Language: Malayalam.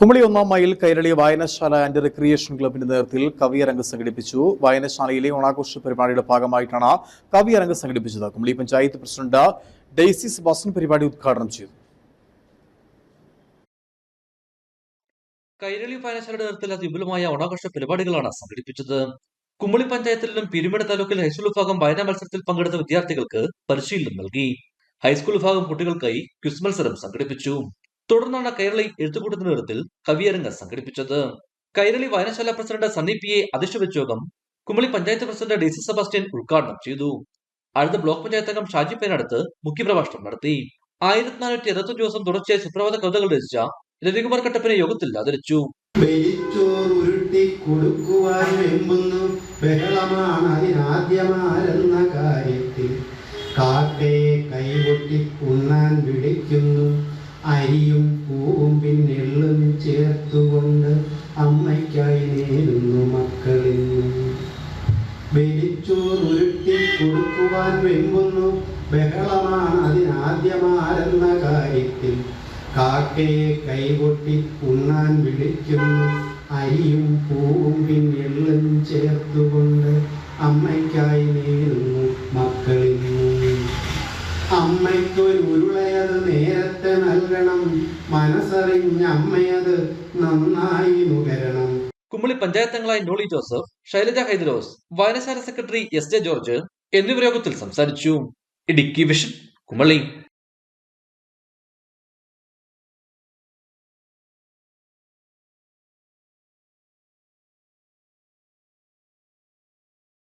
കുമളി ഒന്നാം മൈൽ കൈരളി വായനശാല ആൻഡ് റിക്രിയേഷൻ ക്ലബിന്റെ നേതൃത്വത്തിൽ കവിയരങ്ങ് സംഘടിപ്പിച്ചു. വായനശാലയിലെ ഓണാഘോഷ പരിപാടിയുടെ ഭാഗമായിട്ടാണ് കവിയരങ്ങ് സംഘടിപ്പിച്ചത്. കുമളി പഞ്ചായത്ത് പ്രസിഡന്റ് ഡെയ്സി സെബാസ്റ്റ്യൻ പരിപാടി ഉദ്ഘാടനം ചെയ്തു. കൈരളി വായനശാലയുടെ നേതൃത്വത്തിൽ വിപുലമായ ഓണാഘോഷ പരിപാടികളാണ് സംഘടിപ്പിച്ചത്. കുമളി പഞ്ചായത്തിലും പിരിമേട് താലൂക്കിൽ ഹൈസ്കൂൾ വിഭാഗം വായനാ മത്സരത്തിൽ പങ്കെടുത്ത വിദ്യാർത്ഥികൾക്ക് പരിശീലനം നൽകി. ഹൈസ്കൂൾ വിഭാഗം കുട്ടികൾക്കായി ക്വിസ് മത്സരം സംഘടിപ്പിച്ചു. തുടർന്നാണ് കൈരളി എഴുത്തുകൂട്ടത്തിന്റെ നേതൃത്വത്തിൽ കവിയരങ്ങ് സംഘടിപ്പിച്ചത്. കൈരളി വായനശാല പ്രസിഡന്റ് സണ്ണി പി എ അധ്യക്ഷ യോഗം Kumily panchayat president D C Sebastian ഉദ്ഘാടനം ചെയ്തു. അടുത്ത ബ്ലോക്ക് പഞ്ചായത്ത് അംഗം ഷാജി പേനടുത്ത് മുഖ്യപ്രഭാഷണം നടത്തി. ആയിരത്തി നാനൂറ്റി അറുപത്തഞ്ച് ദിവസം തുടർച്ചയായി സുപ്രഭാത കവിതകൾ രചിച്ച രവികുമാർ കട്ടപ്പനെ യോഗത്തിൽ ആദരിച്ചു. വെലിച്ചോറുരുട്ടി കൊടുക്കുവാൻ കാര്യത്തിൽ. അരിയും പൂവും പിന്നെള്ളും ചേർത്തുകൊണ്ട് അമ്മയ്ക്കായി നേരുന്നു മക്കളിന്ന് വെലിച്ചോറുരുട്ടി കൊടുക്കുവാൻ വെമ്പുന്നു. ബഹളമാണ് അതിനാദ്യമാരെന്ന കാര്യത്തിൽ. കാക്കയെ കൈകൊട്ടി ഉണ്ണാൻ വിളിക്കുന്നു. അരിയും പൂവും പിന്നെള്ളും ചേർത്തുകൊണ്ട് അമ്മയ്ക്കായി നേരുന്നു മക്കളിന്ന് നേരത്തെ നൽകണം. മനസ്സറിഞ്ഞ അമ്മയത് നന്നായി നുകരണം. കുമ്മളി പഞ്ചായത്ത് നോളി ജോസഫ് ശൈലജ ഹൈദരോസ് വായനശാല സെക്രട്ടറി എസ് ജെ ജോർജ് എന്നിവർ യോഗത്തിൽ സംസാരിച്ചു. ഇടുക്കി വിഷൻ കുമ്മളി